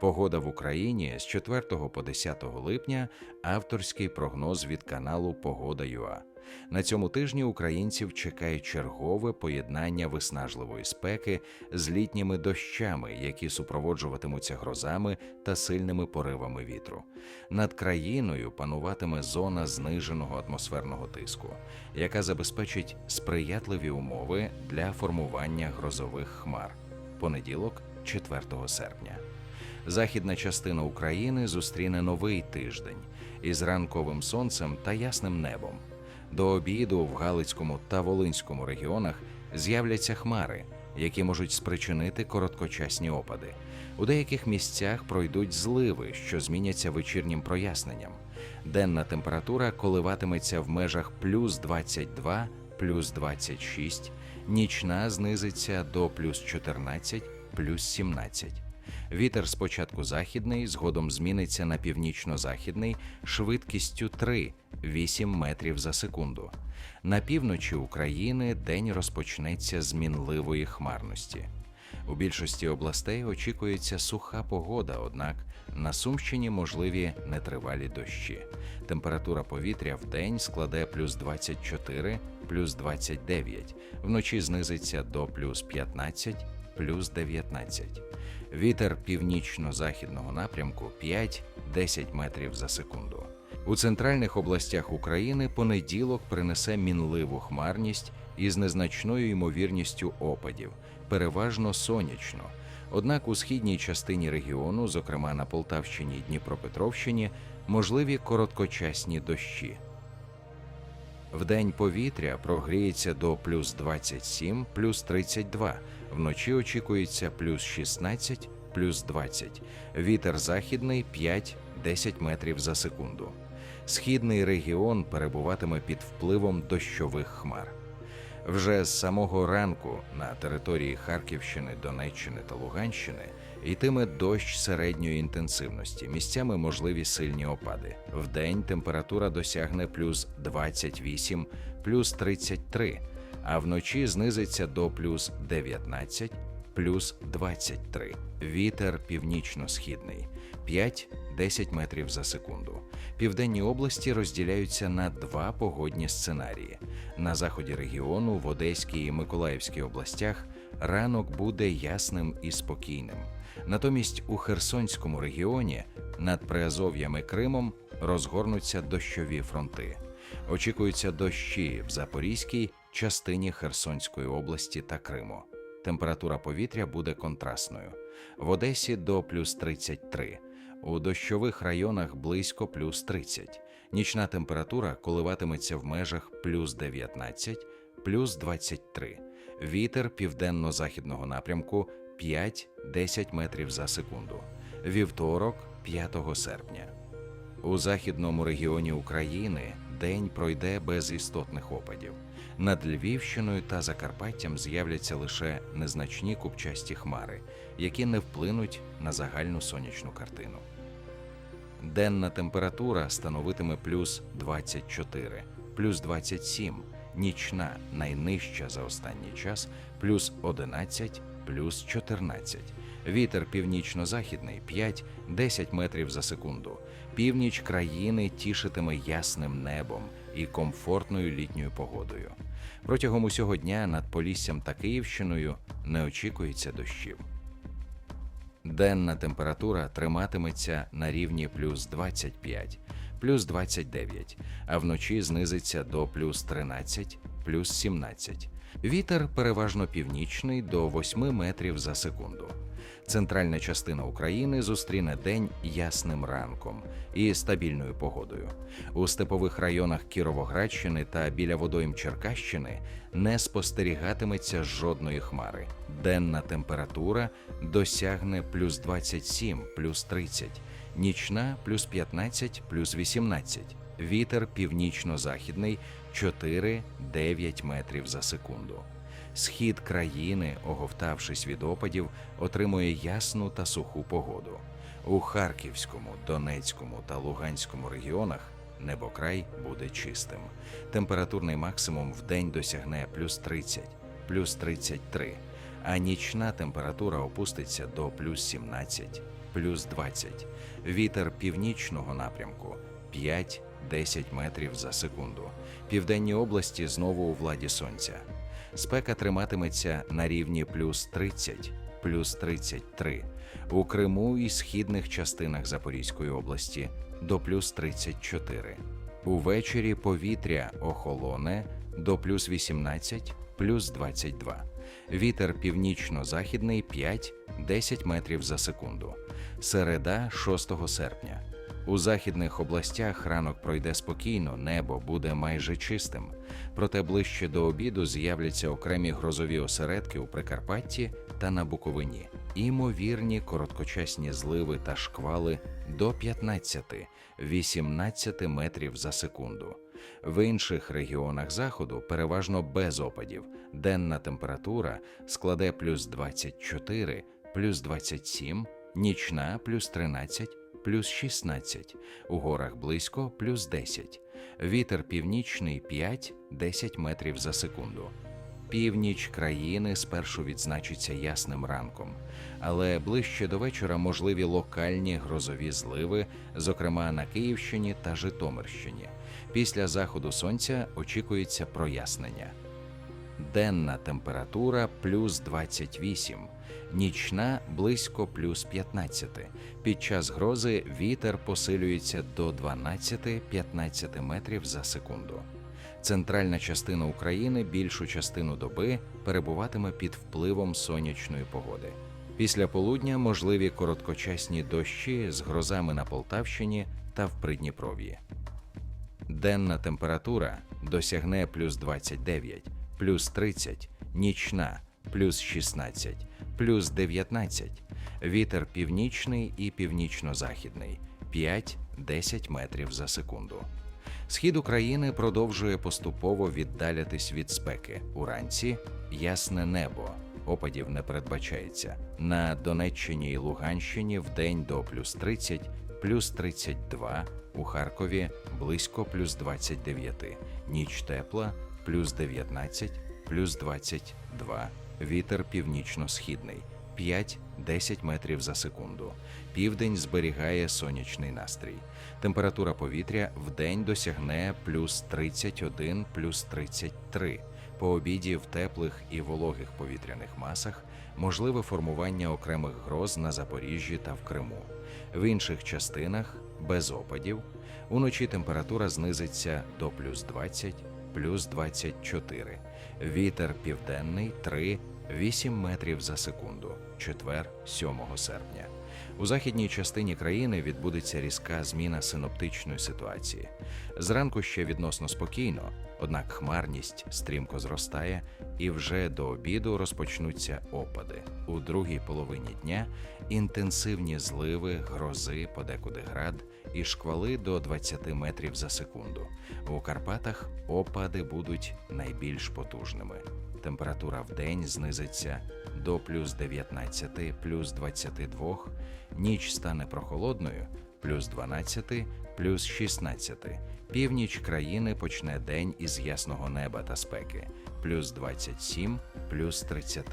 Погода в Україні з 4 по 10 липня авторський прогноз від каналу Погода.ua. На цьому тижні українців чекає чергове поєднання виснажливої спеки з літніми дощами, які супроводжуватимуться грозами та сильними поривами вітру. Над країною пануватиме зона зниженого атмосферного тиску, яка забезпечить сприятливі умови для формування грозових хмар. Понеділок, 4 серпня. Західна частина України зустріне новий тиждень із ранковим сонцем та ясним небом. До обіду в Галицькому та Волинському регіонах з'являться хмари, які можуть спричинити короткочасні опади. У деяких місцях пройдуть зливи, що зміняться вечірнім проясненням. Денна температура коливатиметься в межах плюс 22, плюс 26, нічна знизиться до плюс 14, плюс 17. Вітер спочатку західний, згодом зміниться на північно-західний швидкістю 3-8 метрів за секунду. На півночі України день розпочнеться з мінливої хмарності. У більшості областей очікується суха погода, однак на Сумщині можливі нетривалі дощі. Температура повітря в день складе плюс 24, плюс 29, вночі знизиться до плюс 15, плюс 19. Вітер північно-західного напрямку 5-10 метрів за секунду. У центральних областях України понеділок принесе мінливу хмарність із незначною ймовірністю опадів, переважно сонячно. Однак у східній частині регіону, зокрема на Полтавщині і Дніпропетровщині, можливі короткочасні дощі. Вдень повітря прогріється до плюс 27, плюс 32, вночі очікується плюс 16, плюс 20, вітер західний 5-10 метрів за секунду. Східний регіон перебуватиме під впливом дощових хмар. Вже з самого ранку на території Харківщини, Донеччини та Луганщини йтиме дощ середньої інтенсивності. Місцями можливі сильні опади. Вдень температура досягне плюс 28, плюс 33, а вночі знизиться до плюс 19, плюс 23. Вітер північно-східний 5-10 метрів за секунду. Південні області розділяються на два погодні сценарії. На заході регіону, в Одеській і Миколаївській областях, ранок буде ясним і спокійним. Натомість у Херсонському регіоні над Приазов'ям і Кримом розгорнуться дощові фронти. Очікуються дощі в Запорізькій частині Херсонської області та Криму. Температура повітря буде контрастною. В Одесі до плюс 33, у дощових районах близько плюс 30. Нічна температура коливатиметься в межах плюс 19, плюс 23. Вітер південно-західного напрямку 5-10 метрів за секунду. Вівторок, 5 серпня. У західному регіоні України день пройде без істотних опадів. Над Львівщиною та Закарпаттям з'являться лише незначні купчасті хмари, які не вплинуть на загальну сонячну картину. Денна температура становитиме плюс 24, плюс 27, нічна найнижча за останній час плюс 11, плюс 14. Вітер північно-західний 5-10 метрів за секунду. Північ країни тішитиме ясним небом і комфортною літньою погодою. Протягом усього дня над Поліссям та Київщиною не очікується дощів. Денна температура триматиметься на рівні плюс 25, плюс 29, а вночі знизиться до плюс 13, плюс 17. Вітер переважно північний до 8 метрів за секунду. Центральна частина України зустріне день ясним ранком і стабільною погодою. У степових районах Кіровоградщини та біля водойм Черкащини не спостерігатиметься жодної хмари. Денна температура досягне плюс 27, плюс 30, нічна плюс 15, плюс 18. Вітер північно-західний 4-9 метрів за секунду. Схід країни, оговтавшись від опадів, отримує ясну та суху погоду. У Харківському, Донецькому та Луганському регіонах небокрай буде чистим. Температурний максимум в день досягне плюс 30, плюс 33, а нічна температура опуститься до плюс 17, плюс 20. Вітер північного напрямку 5-10 метрів за секунду. Південні області знову у владі сонця. Спека триматиметься на рівні плюс 30, плюс 33. У Криму і східних частинах Запорізької області до плюс 34. Увечері повітря охолоне до плюс 18, плюс 22. Вітер північно-західний 5-10 метрів за секунду. Середа 6 серпня. У західних областях ранок пройде спокійно, небо буде майже чистим. Проте ближче до обіду з'являться окремі грозові осередки у Прикарпатті та на Буковині. Імовірні короткочасні зливи та шквали до 15-18 метрів за секунду. В інших регіонах заходу переважно без опадів. Денна температура складе плюс 24, плюс 27, нічна плюс 13, плюс 16, у горах близько плюс 10. Вітер північний 5-10 метрів за секунду. Північ країни спершу відзначиться ясним ранком, але ближче до вечора можливі локальні грозові зливи, зокрема на Київщині та Житомирщині. Після заходу сонця очікується прояснення. Денна температура плюс 28, нічна близько плюс 15. Під час грози вітер посилюється до 12-15 метрів за секунду. Центральна частина України більшу частину доби перебуватиме під впливом сонячної погоди. Після полудня можливі короткочасні дощі з грозами на Полтавщині та в Придніпров'ї. Денна температура досягне плюс 29, плюс 30, нічна плюс 16, плюс 19, вітер північний і північно-західний 5-10 метрів за секунду. Схід України продовжує поступово віддалятись від спеки. Уранці ясне небо. Опадів не передбачається. На Донеччині і Луганщині в день до плюс 30, плюс 32, у Харкові близько плюс 29, ніч тепла, плюс 19, плюс 22, вітер північно-східний 5-10 метрів за секунду. Південь зберігає сонячний настрій. Температура повітря в день досягне плюс 31, плюс 33. По обіді в теплих і вологих повітряних масах можливе формування окремих гроз на Запоріжжі та в Криму. В інших частинах без опадів. Уночі температура знизиться до плюс 20, плюс 24. Вітер південний 3-8 метрів за секунду. Четвер 7 серпня. У західній частині країни відбудеться різка зміна синоптичної ситуації. Зранку ще відносно спокійно, однак хмарність стрімко зростає, і вже до обіду розпочнуться опади. У другій половині дня інтенсивні зливи, грози, подекуди град і шквали до 20 метрів за секунду. У Карпатах опади будуть найбільш потужними. Температура в день знизиться до плюс 19, плюс 22, ніч стане прохолодною, плюс 12, плюс 16. Північ країни почне день із ясного неба та спеки, плюс 27, плюс 30.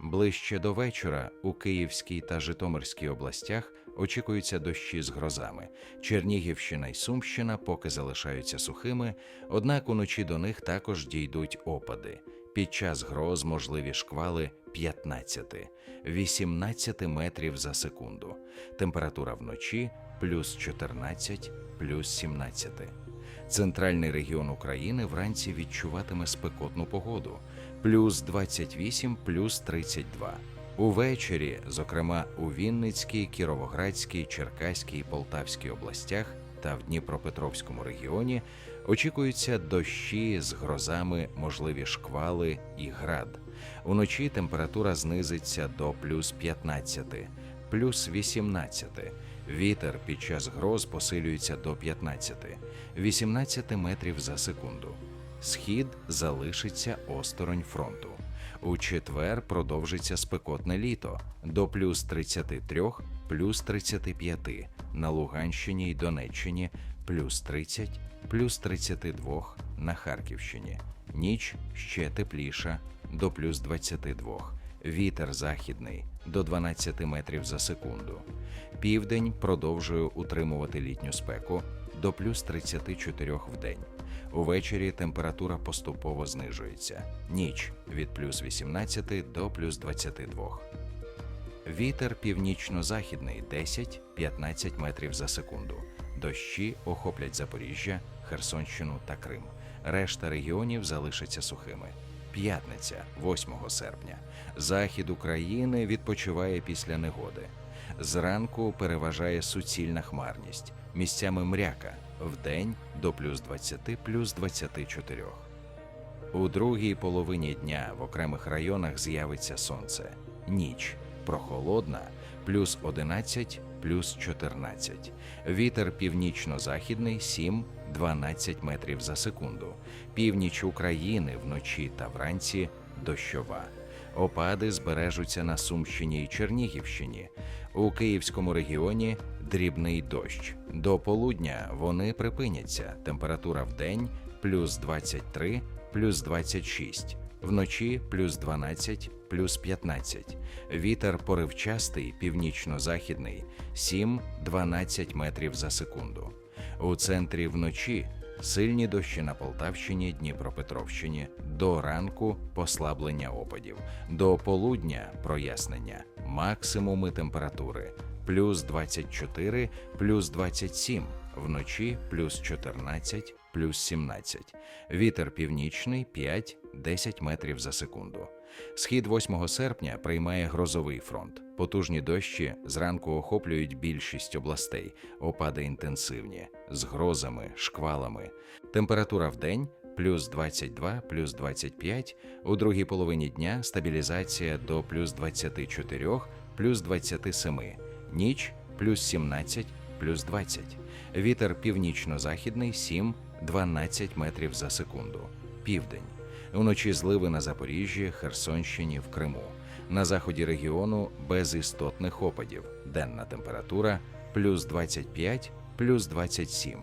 Ближче до вечора у Київській та Житомирській областях очікуються дощі з грозами. Чернігівщина й Сумщина поки залишаються сухими, однак уночі до них також дійдуть опади. Під час гроз можливі шквали 15-18 метрів за секунду. Температура вночі плюс 14, плюс 17. Центральний регіон України вранці відчуватиме спекотну погоду плюс 28, плюс 32. Увечері, зокрема у Вінницькій, Кіровоградській, Черкаській, Полтавській областях та в Дніпропетровському регіоні очікуються дощі з грозами, можливі шквали і град. Уночі температура знизиться до плюс 15, плюс 18. Вітер під час гроз посилюється до 15, 18 метрів за секунду. Схід залишиться осторонь фронту. У четвер продовжиться спекотне літо до плюс 33, плюс 35, на Луганщині й Донеччині плюс 30, плюс 32 на Харківщині. Ніч ще тепліша до плюс 22. Вітер західний до 12 метрів за секунду. Південь продовжує утримувати літню спеку до плюс 34 в день. Увечері температура поступово знижується. Ніч від плюс 18 до плюс 22. Вітер північно-західний 10-15 метрів за секунду. Дощі охоплять Запоріжжя, Херсонщину та Крим. Решта регіонів залишаться сухими. П'ятниця, 8 серпня. Захід України відпочиває після негоди. Зранку переважає суцільна хмарність, місцями мряка, вдень до плюс 20 плюс 24. У другій половині дня в окремих районах з'явиться сонце. Ніч прохолодна, плюс 11, плюс 14. Вітер північно-західний 7-12 метрів за секунду. Північ України вночі та вранці дощова. Опади збережуться на Сумщині і Чернігівщині. У Київському регіоні дрібний дощ. До полудня вони припиняться. Температура в день плюс 23, плюс 26, вночі плюс 12, плюс 15. Вітер поривчастий, північно-західний 7-12 метрів за секунду. У центрі вночі сильні дощі на Полтавщині, Дніпропетровщині, до ранку послаблення опадів, до полудня прояснення, максимуми температури плюс 24, плюс 27, вночі плюс 14, плюс 17. Вітер північний 5-10 метрів за секунду. Схід 8 серпня приймає грозовий фронт. Потужні дощі зранку охоплюють більшість областей, опади інтенсивні, з грозами, шквалами. Температура в день плюс 22, плюс 25, у другій половині дня стабілізація до плюс 24, плюс 27, ніч плюс 17, плюс 20. Вітер північно-західний 7-12 метрів за секунду. Південь. Уночі зливи на Запоріжжі, Херсонщині, в Криму. На заході регіону без істотних опадів. Денна температура плюс 25, плюс 27.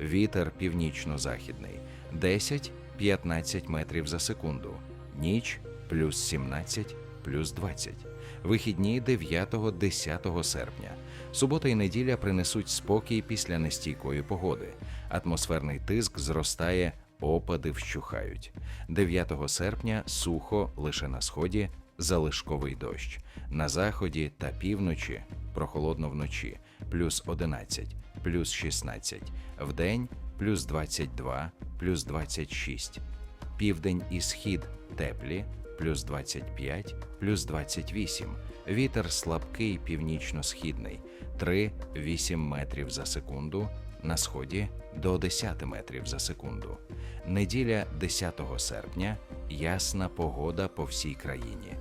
Вітер північно-західний 10-15 метрів за секунду. Ніч плюс 17, плюс 20. Вихідні 9-10 серпня. Субота і неділя принесуть спокій після нестійкої погоди. Атмосферний тиск зростає, опади вщухають. 9 серпня сухо лише на сході, залишковий дощ. На заході та півночі прохолодно вночі, плюс 11, плюс 16, вдень плюс 22, плюс 26. Південь і схід теплі, плюс 25, плюс 28. Вітер слабкий північно-східний 3-8 метрів за секунду. На сході до 10 метрів за секунду. Неділя 10 серпня ясна погода по всій країні.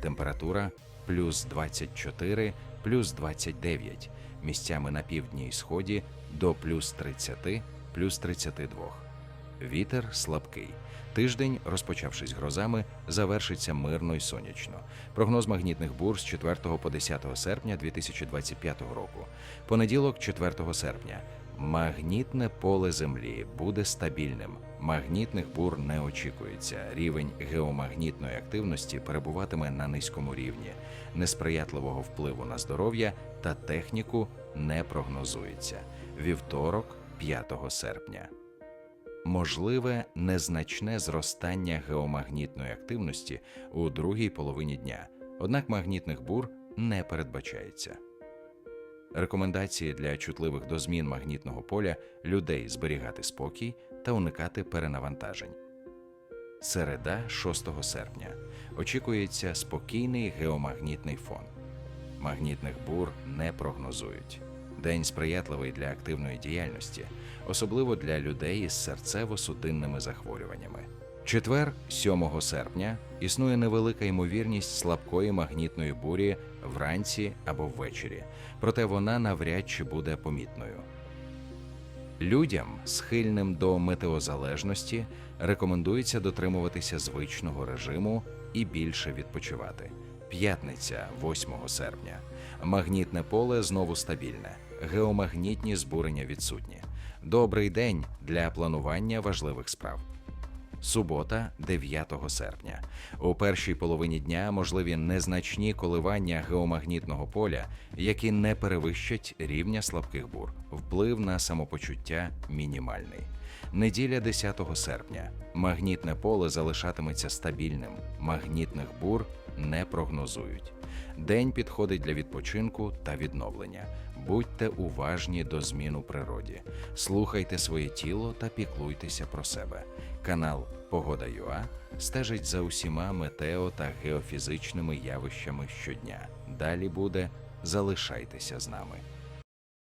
Температура плюс 24, плюс 29, місцями на півдні і сході до плюс 30, плюс 32. Вітер слабкий. Тиждень, розпочавшись грозами, завершиться мирно й сонячно. Прогноз магнітних бур з 4 по 10 серпня 2025 року. Понеділок, 4 серпня. Магнітне поле Землі буде стабільним. Магнітних бур не очікується. Рівень геомагнітної активності перебуватиме на низькому рівні. Несприятливого впливу на здоров'я та техніку не прогнозується. Вівторок, 5 серпня. Можливе незначне зростання геомагнітної активності у другій половині дня, однак магнітних бур не передбачається. Рекомендації для чутливих до змін магнітного поля людей зберігати спокій та уникати перенавантажень. Середа 6 серпня очікується спокійний геомагнітний фон. Магнітних бур не прогнозують. День сприятливий для активної діяльності, особливо для людей із серцево-судинними захворюваннями. Четвер, 7 серпня, існує невелика ймовірність слабкої магнітної бурі вранці або ввечері, проте вона навряд чи буде помітною. Людям, схильним до метеозалежності, рекомендується дотримуватися звичного режиму і більше відпочивати. П'ятниця, 8 серпня. Магнітне поле знову стабільне, геомагнітні збурення відсутні. Добрий день для планування важливих справ. Субота, 9 серпня. У першій половині дня можливі незначні коливання геомагнітного поля, які не перевищать рівня слабких бур. Вплив на самопочуття мінімальний. Неділя 10 серпня. Магнітне поле залишатиметься стабільним. Магнітних бур не прогнозують. День підходить для відпочинку та відновлення. Будьте уважні до змін у природі, слухайте своє тіло та піклуйтеся про себе. Канал Погода ЮА стежить за усіма метео та геофізичними явищами щодня. Далі буде залишайтеся з нами.